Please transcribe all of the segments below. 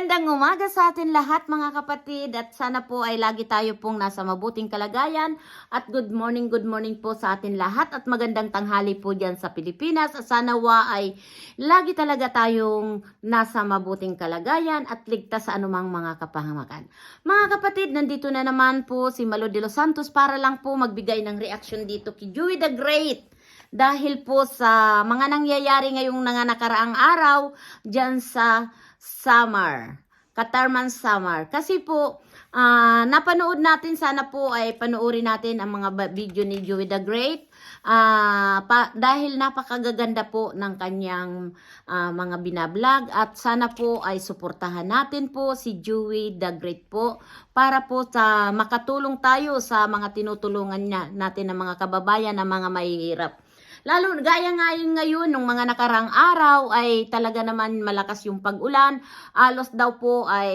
Magandang umaga sa atin lahat mga kapatid at sana po ay lagi tayo pong nasa mabuting kalagayan at good morning, good morning po sa atin lahat at magandang tanghali po dyan sa Pilipinas at sana wa ay lagi talaga tayong nasa mabuting kalagayan at ligtas sa anumang mga kapahamakan. Mga kapatid, nandito na naman po si Malo de los Santos para lang po magbigay ng reaction dito kay Joey the Great dahil po sa mga nangyayari ngayong mga nakaraang araw dyan sa Samar, Katarman Samar. Kasi po, ah, napanood natin, sana po ay panoorin natin ang mga video ni Joey the Great. Ah, pa, dahil napakagaganda po ng kanyang ah, mga binablog at sana po ay suportahan natin po si Joey the Great po para po sa makatulong tayo sa mga tinutulungan niya, natin ng mga kababayan na mga mahihirap. Lalo gaya nga yun ngayon nung mga nakarang araw ay talaga naman malakas yung pag-ulan. Alos daw po ay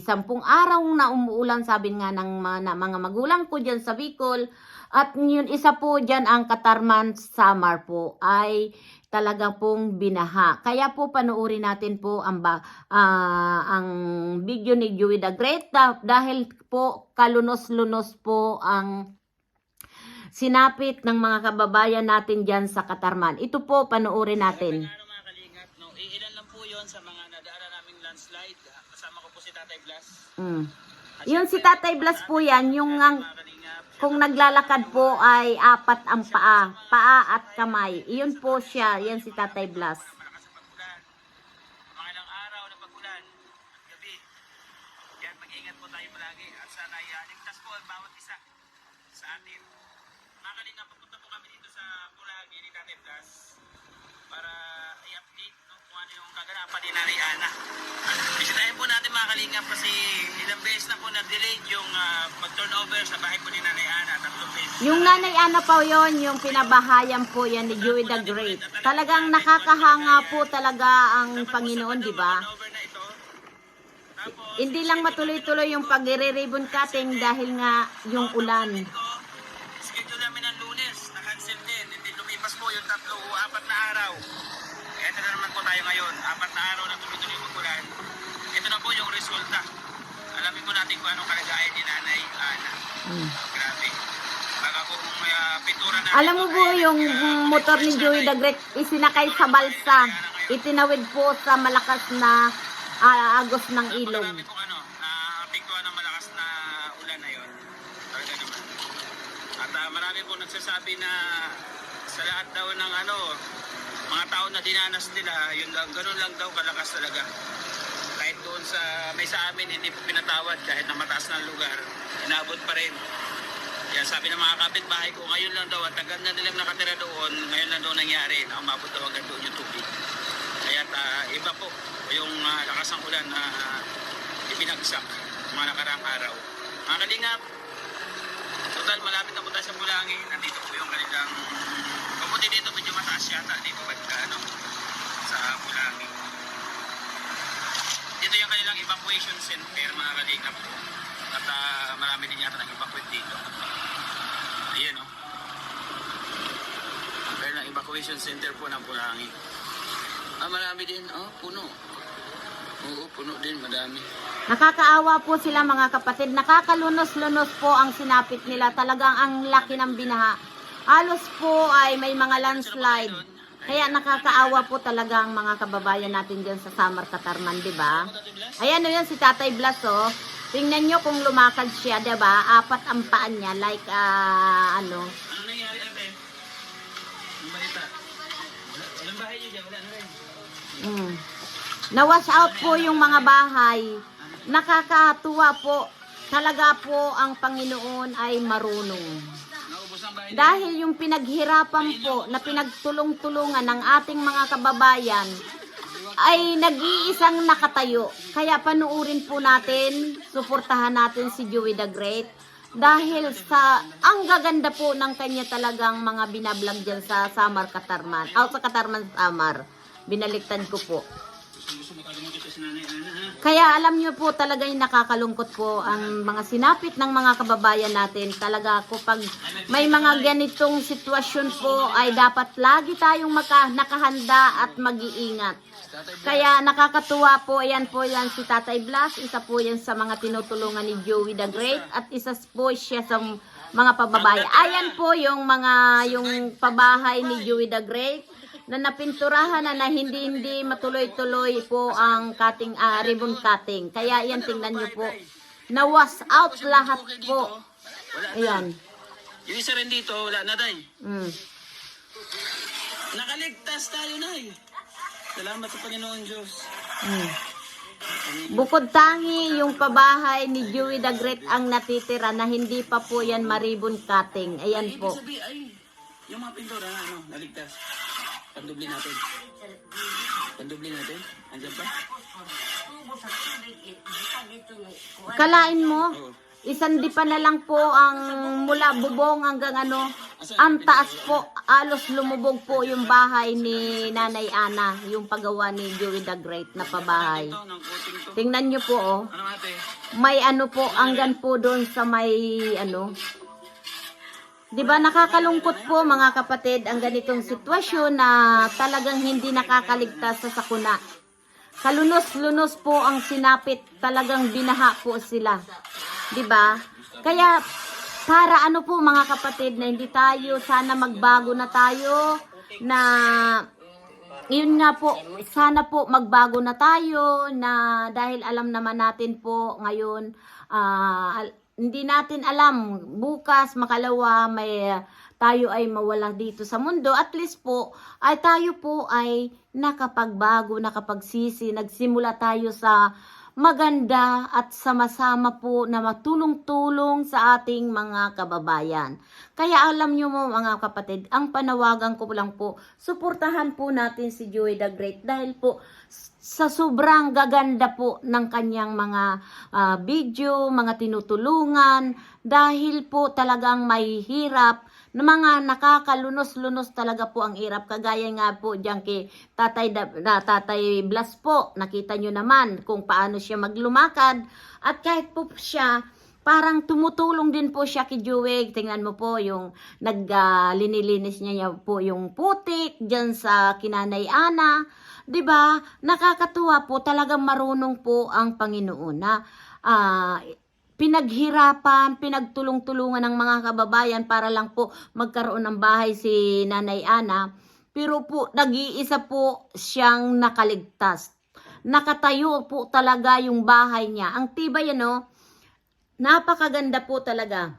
sampung araw na umuulan sabi nga ng mga, mga magulang ko dyan sa Bicol. At yun isa po dyan ang Katarman Samar po ay talaga pong binaha. Kaya po panoorin natin po ang, ba, ah, ang video ni Joey the Great da- dahil po kalunos-lunos po ang sinapit ng mga kababayan natin dyan sa Katarman. Ito po, panoorin natin. Araw mga kalingap, no? ilan lang po yon sa mga nadaanan naming landslide. Kasama ko po si Tatay Blas. Mm. Yun si Tatay Blas po yan, yung ang, kung naglalakad po ay apat ang paa, paa at kamay. Iyon po siya, yan si Tatay Blas. Yan, mag-ingat po tayo palagi. At sana uh, ligtas po ang bawat isa sa atin. Mga kalingap, papunta po kami dito sa Pulagi ni Tatay Blas para i-update no, kung ano yung kaganapan ni Nanay Ana. Bisitahin po natin mga kalingap kasi ilang beses na po na-delayed yung ah, pag-turnover sa bahay po ni Nanay Ana. Tatlong beses. Yung nanay ano po yon yung pinabahayan po yan ni Joey the Great. Talagang nakakahanga po talaga ang Panginoon, di ba? Hindi lang matuloy-tuloy yung pagre-ribbon cutting dahil nga yung ulan. Na araw na tuloy-tuloy yung ulan. Ito na po yung resulta. Alamin po natin kung anong kalagayan ni Nanay Ana. Mm. Grabe. Baka po kung may ah, pintura na... Alam mo po yung motor ni Joey Great isinakay sa balsa. Itinawid po sa malakas na ah, agos ng ilog. Marami pong ano, naapektuhan ng malakas na ulan na yon. Talaga naman. At ah, marami pong nagsasabi na sa lahat daw ng ano, mga tao na dinanas nila, yun lang, ganun lang daw kalakas talaga. Kahit doon sa, may sa amin, hindi po pinatawad kahit na mataas na lugar, inabot pa rin. Yan, sabi ng mga kapitbahay ko, ngayon lang daw, at tagal na nilang nakatira doon, ngayon lang daw nangyari na umabot daw agad doon yung tubig. Kaya ah, iba po yung ah, lakas ng ulan na ah, ibinagsak mga nakaraang araw. Mga kalingap, total malapit na tayo sa Bulangi. Nandito po yung kanilang kamuti dito medyo mataas yata dito pagka ano sa Bulangi. Dito yung kanilang evacuation center mga kalingap po. At ah, marami din yata nag-evacuate dito. Ayan o. Oh. Pero ng evacuation center po ng Bulangi. Ah, marami din. Oh, puno. Oo, puno din, madami. Nakakaawa po sila mga kapatid. Nakakalunos-lunos po ang sinapit nila. Talagang ang laki ng binaha. Halos po ay may mga landslide. Kaya nakakaawa po talaga ang mga kababayan natin dyan sa Samar Katarman, di ba? Ayan o yan si Tatay Blas, oh. Tingnan nyo kung lumakad siya, di ba? Apat ang paan niya, like, ah, ano. Ano nangyari, ate? Ang balita? Wala, walang bahay niyo dyan, wala na rin. Mm. Na-wash out po yung mga bahay. Nakakatuwa po. Talaga po ang Panginoon ay marunong. Dahil yung pinaghirapan po na pinagtulong-tulungan ng ating mga kababayan ay nag-iisang nakatayo. Kaya panuurin po natin, suportahan natin si Joey the Great. Dahil sa, ang gaganda po ng kanya talagang mga binablog dyan sa Samar Katarman. O sa Katarman Samar. Binaliktad ko po. Kaya alam nyo po talaga yung nakakalungkot po ang mga sinapit ng mga kababayan natin. Talaga ko pag may mga ganitong sitwasyon po ay dapat lagi tayong maka, nakahanda at mag-iingat. Kaya nakakatuwa po, yan po yan si Tatay Blas, isa po yan sa mga tinutulungan ni Joey the Great at isa po siya sa mga pababae. Ayan po yung mga yung pabahay ni Joey the Great na napinturahan na na hindi hindi matuloy-tuloy po ang cutting ah, ribbon cutting. Kaya yan tingnan niyo po. Na was out lahat po. Na. Ayan. Yung isa rin dito, wala na day. Mm. Nakaligtas tayo, Nay. Salamat sa Panginoon Diyos. Mm. Bukod tangi yung pabahay ni Joey the Great ang natitira na hindi pa po yan maribon cutting. Ayan po. sabihin, ay, yung mga pintura na, ano, naligtas. Pandubli natin. Pandubli natin. Andiyan pa? Kalain mo, Oo. isang di pa na lang po ang mula bubong hanggang ano, ang taas po, alos lumubog po yung bahay ni Nanay Ana, yung pagawa ni Joey the Great na pabahay. Tingnan nyo po, oh. Ano ate? may ano po, hanggan po doon sa may ano. 'Di ba nakakalungkot po mga kapatid ang ganitong sitwasyon na talagang hindi nakakaligtas sa sakuna. Kalunos-lunos po ang sinapit, talagang binaha po sila. 'Di ba? Kaya para ano po mga kapatid na hindi tayo sana magbago na tayo na yun nga po, sana po magbago na tayo na dahil alam naman natin po ngayon, al- hindi natin alam bukas, makalawa, may ah, tayo ay mawala dito sa mundo. At least po, ay tayo po ay nakapagbago, nakapagsisi, nagsimula tayo sa maganda at sama-sama po na matulong-tulong sa ating mga kababayan. Kaya alam nyo mo mga kapatid, ang panawagan ko lang po, suportahan po natin si Joey the Great dahil po sa sobrang gaganda po ng kanyang mga ah, video, mga tinutulungan, dahil po talagang may hirap na mga nakakalunos-lunos talaga po ang hirap. Kagaya nga po diyan kay Tatay, na, Tatay Blas po, nakita nyo naman kung paano siya maglumakad. At kahit po siya, parang tumutulong din po siya kay Jewel. Tingnan mo po yung naglinilinis niya, niya po yung putik diyan sa kinanay Ana. 'Di ba? Nakakatuwa po, talagang marunong po ang Panginoon na ah, pinaghirapan, pinagtulong-tulungan ng mga kababayan para lang po magkaroon ng bahay si Nanay Ana. Pero po, nag-iisa po siyang nakaligtas. Nakatayo po talaga yung bahay niya. Ang tibay ano, napakaganda po talaga.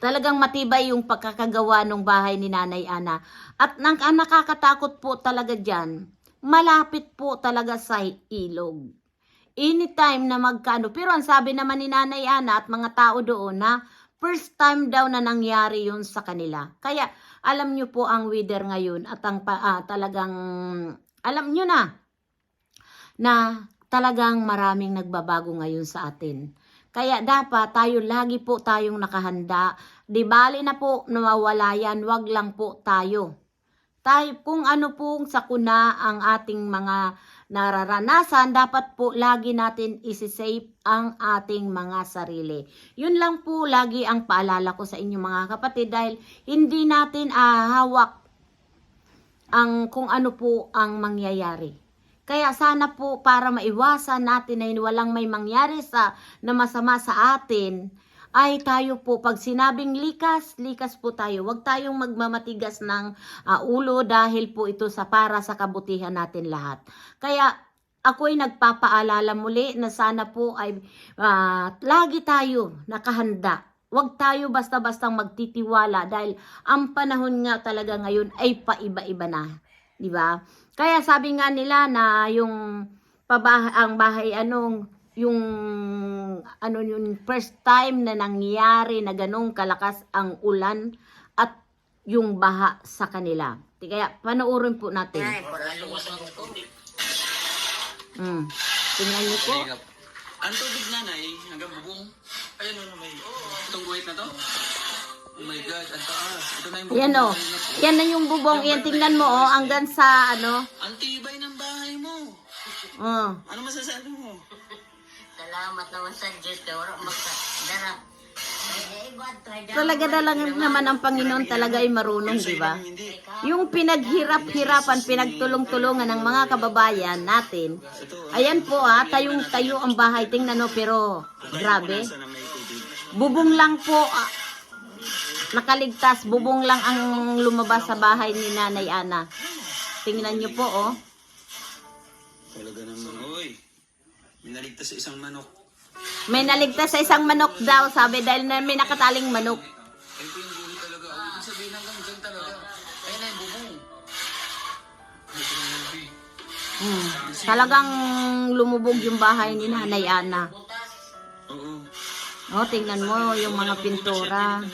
Talagang matibay yung pagkakagawa ng bahay ni Nanay Ana. At ang nakakatakot po talaga dyan, malapit po talaga sa ilog anytime na magkano. Pero ang sabi naman ni Nanay Ana at mga tao doon na first time daw na nangyari yun sa kanila. Kaya alam nyo po ang weather ngayon at ang ah, talagang alam nyo na na talagang maraming nagbabago ngayon sa atin. Kaya dapat tayo lagi po tayong nakahanda. Di bali na po nawawala yan, wag lang po tayo. Tayo kung ano pong sakuna ang ating mga nararanasan, dapat po lagi natin isi-save ang ating mga sarili. Yun lang po lagi ang paalala ko sa inyo mga kapatid dahil hindi natin ahawak ang kung ano po ang mangyayari. Kaya sana po para maiwasan natin na walang may mangyari sa na masama sa atin, ay tayo po pag sinabing likas, likas po tayo. Huwag tayong magmamatigas ng ah, ulo dahil po ito sa para sa kabutihan natin lahat. Kaya ako'y nagpapaalala muli na sana po ay ah, lagi tayo nakahanda. Huwag tayo basta-bastang magtitiwala dahil ang panahon nga talaga ngayon ay paiba-iba na. Di ba? Kaya sabi nga nila na yung pabah ang bahay anong yung ano yung first time na nangyari na ganong kalakas ang ulan at yung baha sa kanila. Kaya panoorin po natin. Mm. Tingnan niyo po. Ang tubig nanay, hanggang bubong. Ayun o, may itong guhit na to. Oh my God, ang taas. Ito na yung bubong. Yan o. Yan na yung bubong. Yan tingnan mo oh hanggang sa ano. Ang tibay ng bahay mo. Oh. Ano masasabi mo? Salamat naman sa Diyos kay wala magka dara. Talaga na lang naman ang Panginoon talaga ay marunong, di ba? Yung pinaghirap-hirapan, pinagtulong-tulungan ng mga kababayan natin. Ayan po ah, tayong tayo ang bahay. Tingnan no, pero grabe. Bubong lang po, ah, nakaligtas, bubong lang ang lumabas sa bahay ni Nanay Ana. Tingnan nyo po, oh. Talaga naman. Uy, minaligtas sa isang manok. May naligtas sa isang manok daw, sabi, dahil na may nakataling manok. Ay, po yung guli talaga. Ang ibig sabihin hanggang dyan talaga. Kaya na yung bubong. Hmm. Talagang lumubog yung bahay ni Nanay Ana. Oo. Oh, tingnan mo yung mga pintura.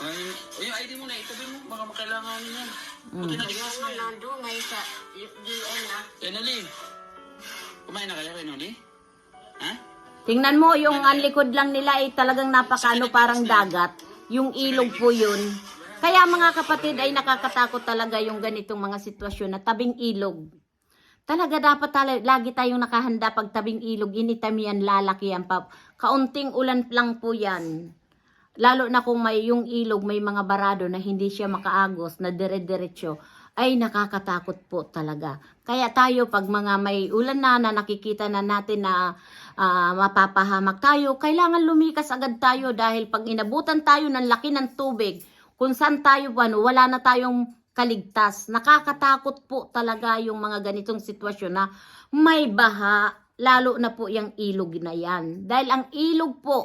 Ay, ay, yung ID mo na, itabi mo. Baka makailanganin yan. Mm. Buti na ligas mo yan. Nandungay sa DN ah. Eh, Nali. Kumain na kayo kay Noli? Ha? Tingnan mo, yung ang likod lang nila ay talagang napakano parang dagat. Yung ilog po yun. Kaya mga kapatid ay nakakatakot talaga yung ganitong mga sitwasyon na tabing ilog. Talaga dapat tala, lagi tayong nakahanda pag tabing ilog, anytime yan, lalaki yan. Pa. Kaunting ulan lang po yan. Lalo na kung may yung ilog, may mga barado na hindi siya makaagos, na dire-diretso, ay nakakatakot po talaga. Kaya tayo, pag mga may ulan na, na nakikita na natin na ah, mapapahamak tayo, kailangan lumikas agad tayo dahil pag inabutan tayo ng laki ng tubig, kung saan tayo ano, wala na tayong kaligtas. Nakakatakot po talaga yung mga ganitong sitwasyon na may baha, lalo na po yung ilog na yan. Dahil ang ilog po,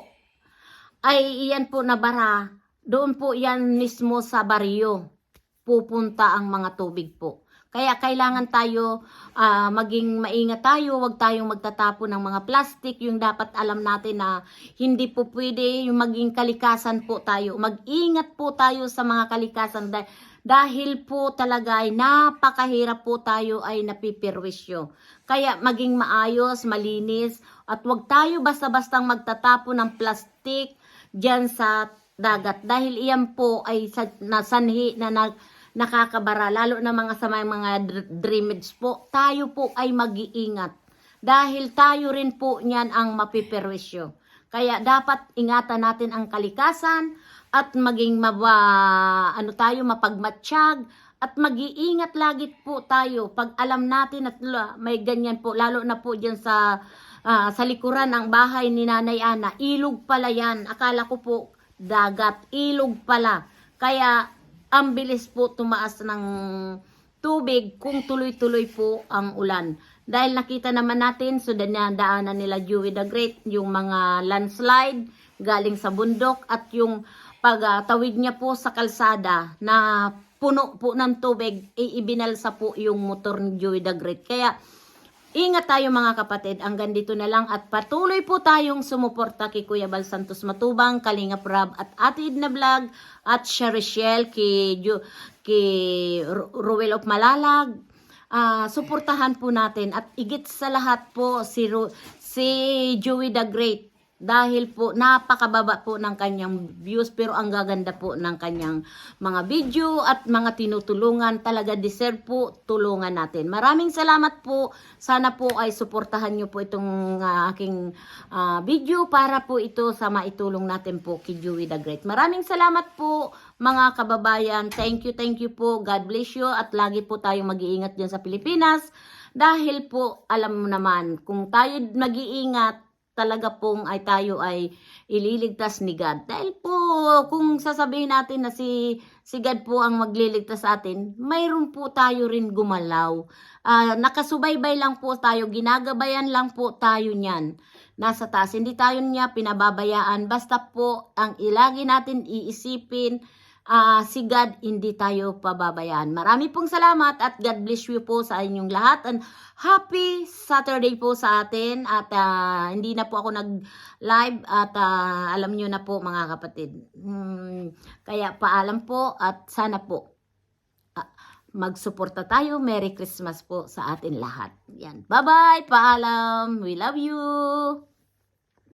ay iyan po na bara, doon po yan mismo sa baryo pupunta ang mga tubig po. Kaya kailangan tayo ah, maging maingat tayo, wag tayong magtatapon ng mga plastic, yung dapat alam natin na hindi po pwede yung maging kalikasan po tayo. Mag-ingat po tayo sa mga kalikasan dahil, dahil po talaga ay napakahirap po tayo ay napipirwisyo. Kaya maging maayos, malinis, at wag tayo basta-bastang magtatapon ng plastic dyan sa dagat dahil iyan po ay sa, nasanhi na nag, nakakabara lalo na mga sa mga dr- dreamage po. Tayo po ay mag-iingat. Dahil tayo rin po niyan ang mapiperwisyo. Kaya dapat ingatan natin ang kalikasan at maging maba, ano tayo mapagmatsyag at mag-iingat lagi po tayo. Pag alam natin at may ganyan po lalo na po diyan sa ah, sa likuran ng bahay ni Nanay Ana ilog pala yan. Akala ko po dagat ilog pala. Kaya ang bilis po tumaas ng tubig kung tuloy-tuloy po ang ulan. Dahil nakita naman natin, so daanan nila Dewey the Great, yung mga landslide galing sa bundok at yung pagtawid niya po sa kalsada na puno po ng tubig, e ibinalsa po yung motor ni Dewey the Great. Kaya Ingat tayo mga kapatid, hanggang dito na lang at patuloy po tayong sumuporta kay Kuya Bal Santos Matubang, Kalinga Prab at Ate Edna Vlog at Sherishel kay, kay Ru- Ruel of Malalag. Ah, suportahan po natin at igit sa lahat po si, Ru- si Joey the Great dahil po napakababa po ng kanyang views pero ang gaganda po ng kanyang mga video at mga tinutulungan talaga deserve po tulungan natin. Maraming salamat po. Sana po ay suportahan nyo po itong ah, aking ah, video para po ito sa maitulong natin po kay Joey the Great. Maraming salamat po mga kababayan. Thank you thank you po. God bless you. At lagi po tayong mag-iingat dyan sa Pilipinas. Dahil po alam mo naman kung tayo mag-iingat talaga pong ay tayo ay ililigtas ni God. Dahil po kung sasabihin natin na si si God po ang magliligtas sa atin, mayroon po tayo rin gumalaw. Ah, nakasubaybay lang po tayo, ginagabayan lang po tayo niyan. Nasa taas, hindi tayo niya pinababayaan. Basta po ang ilagi natin iisipin ah, si God hindi tayo pababayaan. Marami pong salamat at God bless you po sa inyong lahat. And happy Saturday po sa atin at ah, hindi na po ako nag-live at ah, alam niyo na po mga kapatid. Hmm, kaya paalam po at sana po magsuporta tayo. Merry Christmas po sa atin lahat. Yan. Bye-bye. Paalam. We love you.